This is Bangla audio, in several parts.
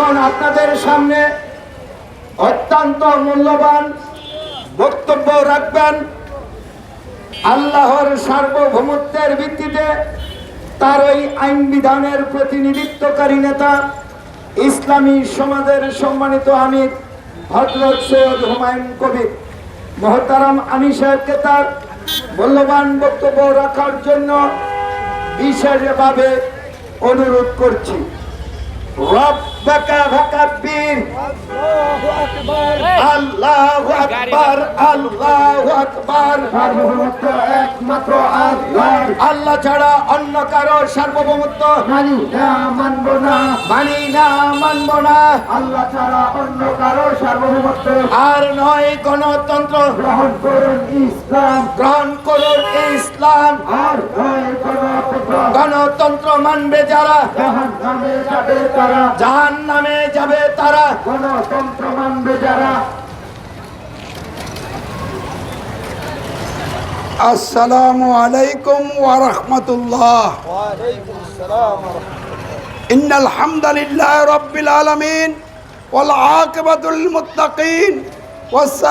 এখন আপনাদের সামনে অত্যন্ত মূল্যবান বক্তব্য রাখবেন। আল্লাহর সার্বভৌমত্বের ভিত্তিতে তার ওই আইন বিধানের প্রতিনিধিত্বকারী নেতা, ইসলামী সমাজের সম্মানিত আমির হজরত সৈয়দ হুমায়ুন কবির। মহতারাম আমি সাহেবকে তার মূল্যবান বক্তব্য রাখার জন্য বিশেষভাবে অনুরোধ করছি। রব্বাকা ফাকাব্বির। আল্লাহু আকবার। আল্লাহু আকবার সার্বভৌমত্ব একমাত্র আল্লাহ আল্লাহ ছাড়া অন্য কারও সার্বভৌমত্ব মানি না মানব না। মানি না মানব না। আল্লাহ ছাড়া অন্য কারও সার্বভৌমত্ব আর নয় গণতন্ত্র। গ্রহণ করুন ইসলাম। গ্রহণ করুন ইসলাম। আর নয় মানবে যারা? জাহান নামে যাবে তারা। গণতন্ত্র মানবে যারা। আসসালামু আলাইকুম ওয়া রাহমাতুল্লাহ। ওয়া আলাইকুম আসসালাম ওয়া রাহমাতুল্লাহ ইন্নাল হামদালিল্লাহি রাব্বিল আলামিন ওয়াল আকিবাতুল মুত্তাকিন ওয়াস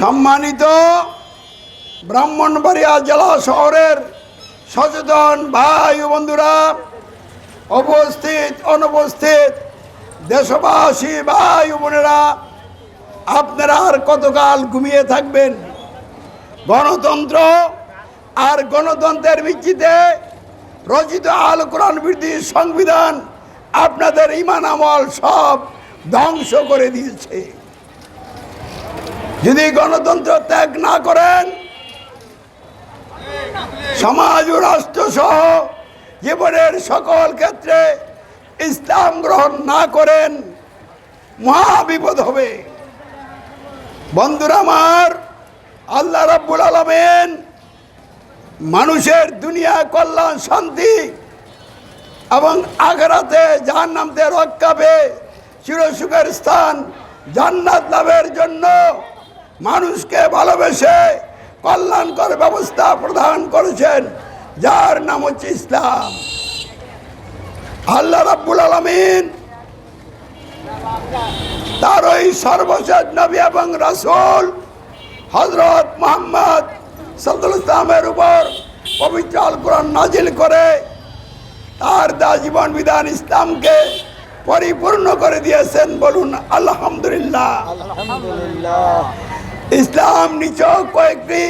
সম্মানিত ব্রাহ্মণবাড়িয়া জেলা শহরের সচেতন ভাই বন্ধুরা, উপস্থিত, অনুপস্থিত দেশবাসী ভাই বোনেরা, আপনারা আর কতকাল ঘুমিয়ে থাকবেন? গণতন্ত্র আর গণতন্ত্রের ভিত্তিতে রচিত আল কোরআন বৃদ্ধি সংবিধান আপনাদের ইমান আমল সব ধ্বংস করে দিয়েছে। যদি গণতন্ত্র ত্যাগ না করেন সমাজ ও রাষ্ট্র সহ জীবনের সকল ক্ষেত্রে ইসলাম গ্রহণ না করেন মহা বিপদ হবে। বন্ধুরা আমার, আল্লাহ রাব্বুল আলমেন মানুষের দুনিয়া, কল্যাণ, শান্তি এবং আখরাতে জাহান্নামতে রক্ষা পেয়ে চিরসুখের স্থান জান্নাত লাভের জন্য মানুষকে ভালোবেসে কল্যাণকর ব্যবস্থা প্রদান করেছেন, যার নাম হচ্ছে ইসলাম। আল্লাহ রাব্বুল আলমিন তার ওই সর্বশেষ নবী এবং রাসূল হজরত মোহাম্মদ আলাইহি ইসলামের উপর পবিত্র আল কোরআন নাজিল করে তার দা জীবন বিধান ইসলামকে পরিপূর্ণ করে দিয়েছেন বলুন আলহামদুলিল্লাহ। আলহামদুলিল্লাহ। ইসলাম নিচক কয়েকটি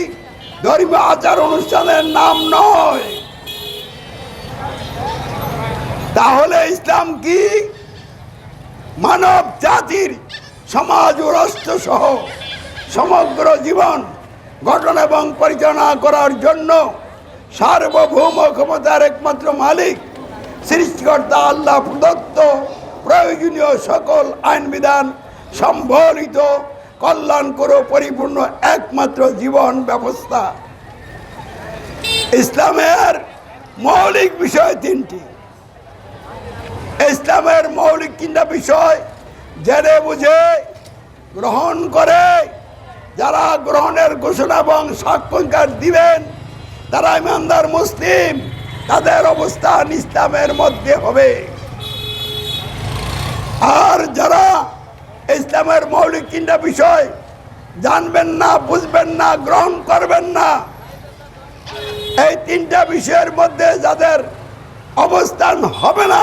ধর্মীয় আচার অনুষ্ঠানের নাম নয়। তাহলে ইসলাম কি? মানব জাতির সমাজ ও রাষ্ট্র সহ সমগ্র জীবন গঠন এবং পরিচালনা করার জন্য সার্বভৌম ক্ষমতার একমাত্র মালিক, সৃষ্টিকর্তা আল্লাহ প্রদত্ত প্রয়োজনীয় সকল আইন বিধান সম্বলিত কল্যাণকর ও পরিপূর্ণ একমাত্র জীবন ব্যবস্থা। ইসলামের মৌলিক বিষয় তিনটি। ইসলামের মৌলিক তিনটা বিষয় জেনে বুঝে গ্রহণ করে, যারা গ্রহণের ঘোষণা এবং সাক্ষাৎকার দিবেন, তারা ইমানদার মুসলিম, তাদের অবস্থান ইসলামের মধ্যে হবে। আর যারা ইসলামের মৌলিক তিনটা বিষয়। জানবেন না, বুঝবেন না, গ্রহণ করবেন না। এই তিনটা বিষয়ের মধ্যে যাদের অবস্থান হবে না,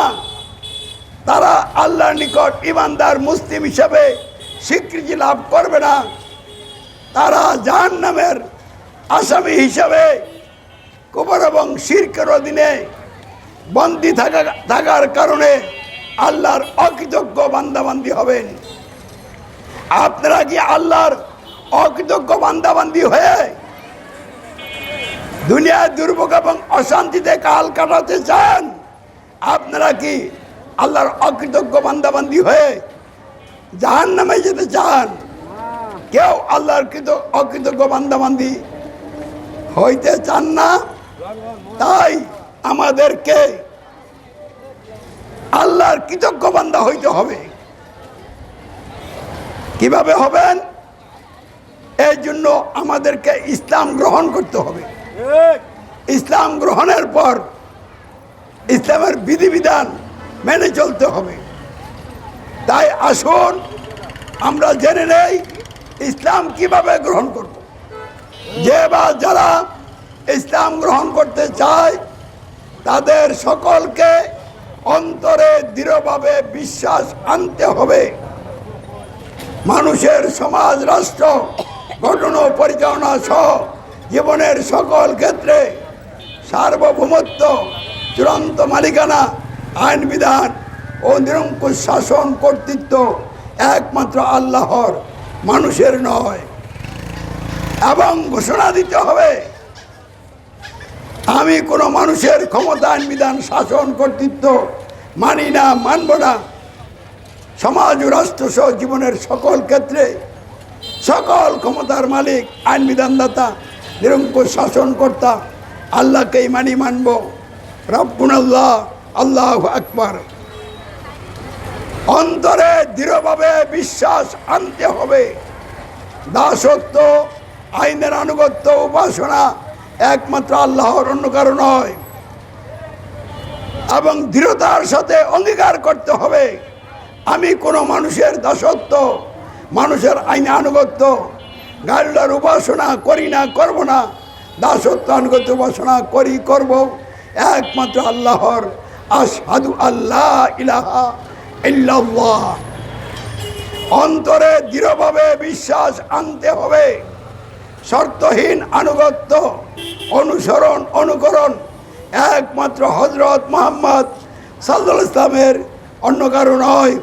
তারা আল্লাহর নিকট ইমানদার মুসলিম হিসেবে স্বীকৃতি লাভ করবে না। তারা জাহান নামের আসামি হিসাবে কুবর এবং শিরকের অধীনে বন্দি থাকা থাকার কারণে আল্লাহর অকৃতজ্ঞ বান্দাবান্দি হবেন। আপনারা কি আল্লাহর অকৃতজ্ঞ বান্দাবান্দি হয়ে দুনিয়ায় দুর্ভোগ এবং অশান্তিতে কাল কাটাতে চান? আপনারা কি আল্লাহর অকৃতজ্ঞ বান্দাবান্দি হয়ে জাহান নামে যেতে চান? কেউ আল্লাহর কৃত অকৃতজ্ঞ বান্দাবান্দি হইতে চান না? তাই আমাদেরকে আল্লাহর কৃতজ্ঞ বান্দা হইতে হবে। কীভাবে হবেন? এই জন্য আমাদেরকে ইসলাম গ্রহণ করতে হবে। ইসলাম গ্রহণের পর ইসলামের বিধিবিধান মেনে চলতে হবে। তাই আসুন, আমরা জেনে নেই ইসলাম কীভাবে গ্রহণ করব। যে বা যারা ইসলাম গ্রহণ করতে চায়, তাদের সকলকে অন্তরে দৃঢ়ভাবে বিশ্বাস আনতে হবে। মানুষের সমাজ, রাষ্ট্র, গঠন ও পরিচালনা সহ জীবনের সকল ক্ষেত্রে সার্বভৌমত্ব, চূড়ান্ত মালিকানা, আইন বিধান ও নিরঙ্কুশ শাসন কর্তৃত্ব একমাত্র আল্লাহর, মানুষের নয়। এবং ঘোষণা দিতে হবে, আমি কোনো মানুষের ক্ষমতা, আইন বিধান, শাসন কর্তৃত্ব মানি না, মানব না। সমাজ ও রাষ্ট্র সহ জীবনের সকল ক্ষেত্রে সকল ক্ষমতার মালিক, আইন বিধানদাতা, নিরঙ্কুশ শাসনকর্তা, আল্লাহকেই মানি মানব। রব্বুন আল্লাহ আল্লাহ আকবর। অন্তরে দৃঢ়ভাবে বিশ্বাস আনতে হবে। দাসত্ব, আইনের আনুগত্য উপাসনা একমাত্র আল্লাহর অন্য কারও নয়। এবং দৃঢ়তার সাথে অঙ্গীকার করতে হবে। আমি কোনো মানুষের দাসত্ব, মানুষের আইনে আনুগত্য গাড়িটার উপাসনা করি না, করব না, দাসত্ব, আনুগত্য, উপাসনা করি, করব। একমাত্র আল্লাহর আসাদু আল্লাহ ইলাহা অন্তরে দৃঢ়ভাবে বিশ্বাস আনতে হবে। শর্তহীন আনুগত্য, অনুসরণ, অনুকরণ একমাত্র হজরত মোহাম্মদ সাল্লাল ইসলামের অন্য কারও নয়।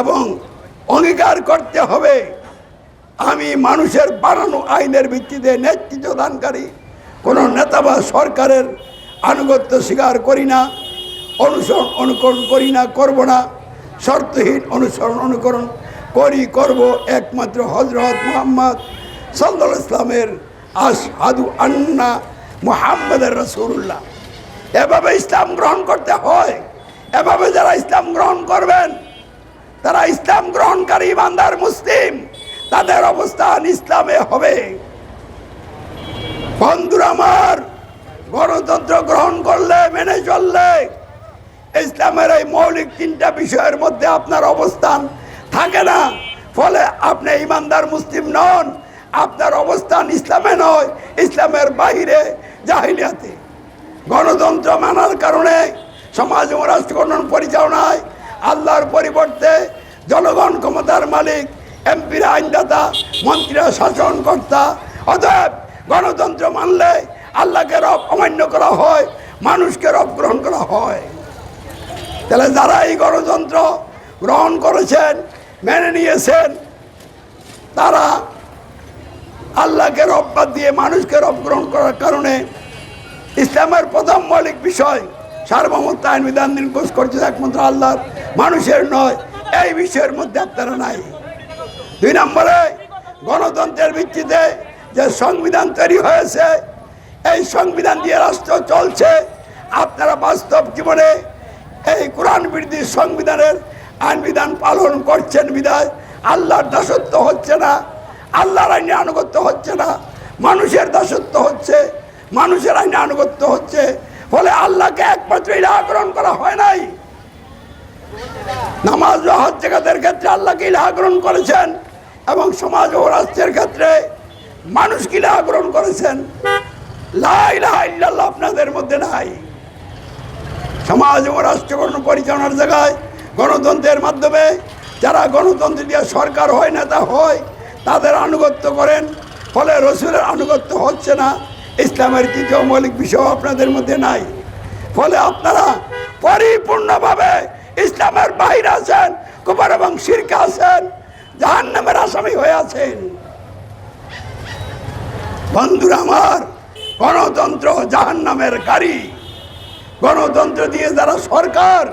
এবং অঙ্গীকার করতে হবে। আমি মানুষের বানানো আইনের ভিত্তিতে নেতৃত্ব দানকারী, কোনো নেতা বা সরকারের আনুগত্য স্বীকার করি না, অনুসরণ অনুকরণ করি না, করব না, শর্তহীন অনুসরণ অনুকরণ করি, করব একমাত্র হজরত মোহাম্মদ সাল্লাল ইসলামের আসাদু আন্না মুহাম্মদের রসুল্লাহ এভাবে ইসলাম গ্রহণ করতে হয়, এভাবে যারা ইসলাম গ্রহণ করবেন তারা ইসলাম গ্রহণকারী ইমানদার মুসলিম, তাদের অবস্থান ইসলামে হবে। আমার, গণতন্ত্র গ্রহণ করলে, মেনে চললে, ইসলামের এই মৌলিক তিনটা বিষয়ের মধ্যে আপনার অবস্থান থাকে না। ফলে আপনি ইমানদার মুসলিম নন, আপনার অবস্থান ইসলামে নয়, ইসলামের বাইরে জাহিলিয়াতে। গণতন্ত্র মানার কারণে সমাজ ও রাষ্ট্রগঠন পরিচালনায় আল্লাহর পরিবর্তে জনগণ ক্ষমতার মালিক, এমপিরা আইনদাতা, মন্ত্রীরা শাসনকর্তা অতএব গণতন্ত্র মানলে আল্লাহকে রব অমান্য করা হয়, মানুষকে রব গ্রহণ করা হয়। তাহলে যারা এই গণতন্ত্র গ্রহণ করেছেন, মেনে নিয়েছেন, তারা আল্লাহকে রব বাদ দিয়ে মানুষকে রব গ্রহণ করার কারণে ইসলামের প্রথম মৌলিক বিষয় সার্বভৌমত্ব আইন বিধান নির্ঘোষ করছে একমাত্র আল্লাহ, মানুষের নয়, এই বিষয়ের মধ্যে আপনারা নাই। দুই নম্বরে, গণতন্ত্রের ভিত্তিতে যে সংবিধান তৈরি হয়েছে, এই সংবিধান দিয়ে রাষ্ট্র চলছে। আপনারা বাস্তব জীবনে এই কোরআন বিরোধী সংবিধানের আইন বিধান পালন করছেন বিধায় আল্লাহর দাসত্ব হচ্ছে না, আল্লাহর আইনে আনুগত্য হচ্ছে না, মানুষের দাসত্ব হচ্ছে, মানুষের আইনে আনুগত্য হচ্ছে একমাত্র গ্রহণ করা হয় নাই। নামাজ হজ জাকাতের ক্ষেত্রে আল্লাহকে ইলাহা গ্রহণ করেছেন? এবং সমাজ ও রাষ্ট্রের ক্ষেত্রে মানুষকে ইলাহা গ্রহণ করেছেন? লা ইলাহা ইল্লাল্লাহ আপনাদের মধ্যে নাই। সমাজ ও রাষ্ট্রগঠন পরিচালনার জায়গায় গণতন্ত্রের মাধ্যমে যারা গণতন্ত্র দিয়ে সরকার হয় নেতা হয়, তাদের আনুগত্য করেন, ফলে রসুলের আনুগত্য হচ্ছে না। ইসলামের তৃতীয় মৌলিক বিষয় আপনাদের মধ্যে নাই। ফলে আপনারা পরিপূর্ণভাবে ইসলামের বাহিরে আছেন কুমার এবং শিরকে আছেন জাহান নামের আসামি হয়ে আছেন। বন্ধুরা আমার, গণতন্ত্র জাহান নামের গাড়ি। গণতন্ত্র দিয়ে যারা সরকার,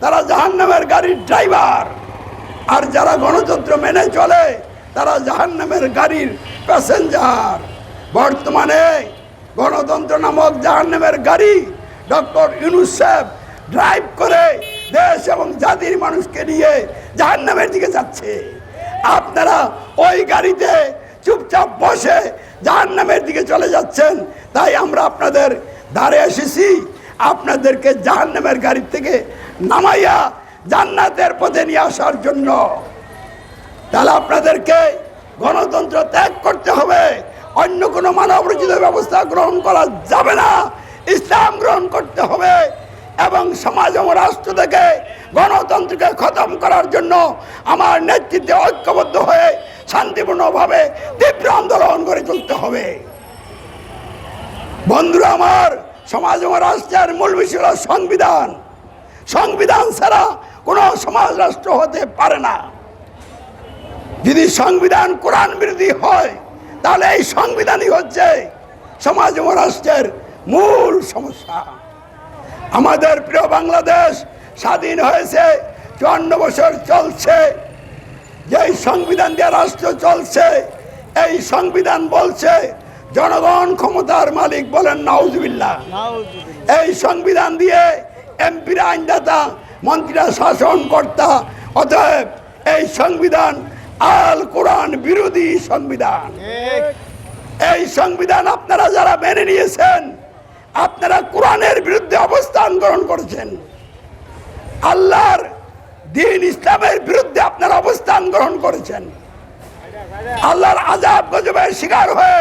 তারা জাহান নামের গাড়ির ড্রাইভার। আর যারা গণতন্ত্র মেনে চলে, তারা জাহান নামের গাড়ির প্যাসেঞ্জার। বর্তমানে গণতন্ত্র নামক জাহান নামের গাড়ি ডক্টর ইউনুসেফ ড্রাইভ করে দেশ এবং জাতির মানুষকে নিয়ে জাহান নামের দিকে যাচ্ছে। আপনারা ওই গাড়িতে চুপচাপ বসে জাহান নামের দিকে চলে যাচ্ছেন, তাই আমরা আপনাদের দ্বারে এসেছি। আপনাদেরকে জাহান্নামের গাড়ি থেকে নামাইয়া জান্নাতের পথে নিয়ে আসার জন্য। তাহলে আপনাদেরকে গণতন্ত্র ত্যাগ করতে হবে। অন্য কোনো মানব রচিত ব্যবস্থা গ্রহণ করা যাবে না। ইসলাম গ্রহণ করতে হবে এবং সমাজ এবং রাষ্ট্র থেকে গণতন্ত্রকে খতম করার জন্য আমার নেতৃত্বে ঐক্যবদ্ধ হয়ে শান্তিপূর্ণভাবে তীব্র আন্দোলন করে চলতে হবে। বন্ধুরা আমার, সমাজ এবং রাষ্ট্রের মূল বিষয় হলো সংবিধান। সংবিধান ছাড়া কোনো সমাজ রাষ্ট্র হতে পারে না। যদি সংবিধান কোরআন বিরোধী হয়, তাহলে এই সংবিধানই হচ্ছে সমাজ এবং রাষ্ট্রের মূল সমস্যা। আমাদের প্রিয় বাংলাদেশ স্বাধীন হয়েছে চুয়ান্ন বছর চলছে। যে সংবিধান দিয়ে রাষ্ট্র চলছে এই সংবিধান বলছে জনগণ ক্ষমতার মালিক বলেন নাউজবিল্লা এই সংবিধান দিয়ে এমপিরা আইনদাতা মন্ত্রীরা শাসন কর্তা অতএব এই সংবিধান আল কোরআন বিরোধী সংবিধান। এই সংবিধান আপনারা যারা মেনে নিয়েছেন আপনারা কোরআনের বিরুদ্ধে অবস্থান গ্রহণ করেছেন। আল্লাহর দিন ইসলামের বিরুদ্ধে আপনারা অবস্থান গ্রহণ করেছেন। আল্লাহর আজাব গজবের শিকার হয়ে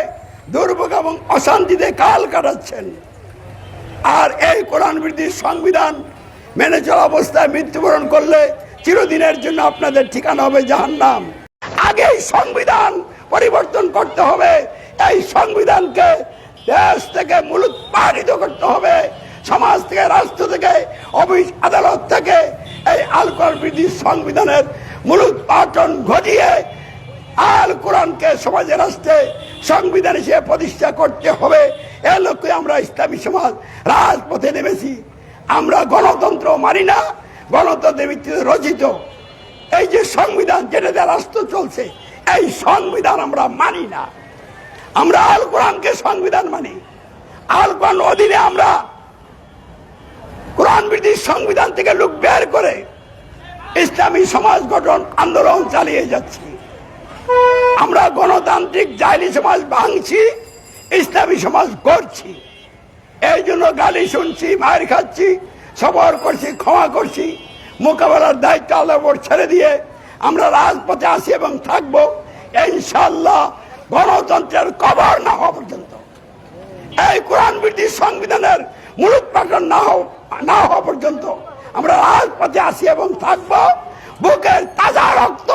দুর্ভোগ এবং অশান্তিতে কাল কাটাচ্ছেন। আর এই কোরআন বিরোধী সংবিধান মেনে চলা অবস্থায় মৃত্যুবরণ করলে চিরদিনের জন্য আপনাদের ঠিকানা হবে জাহান্নাম। আগে এই সংবিধান পরিবর্তন করতে হবে। এই সংবিধানকে দেশ থেকে মূলোৎপাদিত করতে হবে, সমাজ থেকে, রাষ্ট্র থেকে, অফিস আদালত থেকে এই আল কোরআন বিরোধী সংবিধানের মূলোৎপাটন ঘটিয়ে আল কোরআনকে সমাজে, রাষ্ট্রে সংবিধান হিসেবে প্রতিষ্ঠা করতে হবে। এ লক্ষ্যে আমরা ইসলামী সমাজ রাজপথে নেমেছি। আমরা গণতন্ত্র মানি না, গণতন্ত্রের ভিত্তিতে রচিত। এই যে সংবিধান যেটা রাষ্ট্র চলছে, এই সংবিধান আমরা মানি না। আমরা আল কোরআনকে সংবিধান মানি। আল কোরআন অধীনে আমরা কোরআন ব্রিটিশ সংবিধান থেকে লোক বের করে ইসলামী সমাজ গঠন, আন্দোলন চালিয়ে যাচ্ছি। আমরা গণতান্ত্রিক জাইলি সমাজ ভাঙছি, ইসলামী সমাজ করছি এই জন্য গালি শুনছি মায়ের খাচ্ছি, সবর করছি, ক্ষমা করছি। মোকাবেলার দায়িত্ব আল্লাহ ছেড়ে দিয়ে আমরা রাজপথে আসি এবং থাকব। ইনশাল্লাহ গণতন্ত্রের কবর না হওয়া পর্যন্ত। এই কোরআন ব্রিটিশ সংবিধানের মূলত পাঠন না হওয়া না হওয়া পর্যন্ত আমরা রাজপথে আসি এবং থাকব। বুকের তাজা রক্ত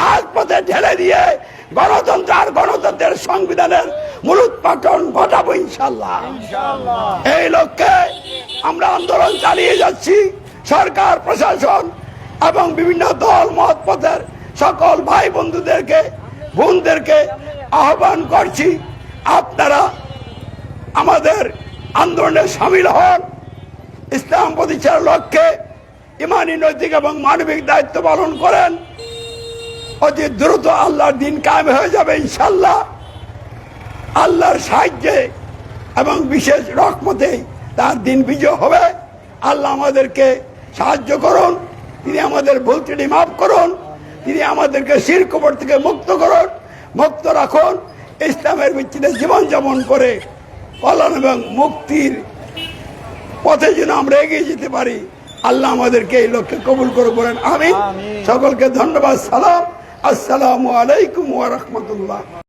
রাজপথে ঢেলে দিয়ে গণতন্ত্র আর গণতন্ত্রের সংবিধানের মূলোৎপাটন ঘটাবো ইনশাল্লাহ এই লক্ষ্যে আমরা আন্দোলন চালিয়ে যাচ্ছি। সরকার প্রশাসন এবং বিভিন্ন দল মত পথের সকল ভাই বন্ধুদেরকে বোনদেরকে আহ্বান করছি, আপনারা আমাদের আন্দোলনে সামিল হন। ইসলাম প্রতিষ্ঠার লক্ষ্যে ইমানি, নৈতিক এবং মানবিক দায়িত্ব পালন করেন। অতি দ্রুত আল্লাহর দিন কায়েম হয়ে যাবে ইনশাল্লাহ আল্লাহর সাহায্যে এবং বিশেষ রকমতে তার দিন বিজয় হবে। আল্লাহ আমাদেরকে সাহায্য করুন, তিনি আমাদের ভুল ত্রুটি মাফ করুন। তিনি আমাদেরকে শির কবর থেকে মুক্ত করুন মুক্ত রাখুন ইসলামের ভিত্তিতে জীবনযাপন করে কল্যাণ এবং মুক্তির পথে যেন আমরা এগিয়ে যেতে পারি। আল্লাহ আমাদেরকে এই লক্ষ্যে কবুল করে বলেন আমি সকলকে ধন্যবাদ সালাম। আসসালামু আলাইকুম ওয়া রাহমাতুল্লাহ।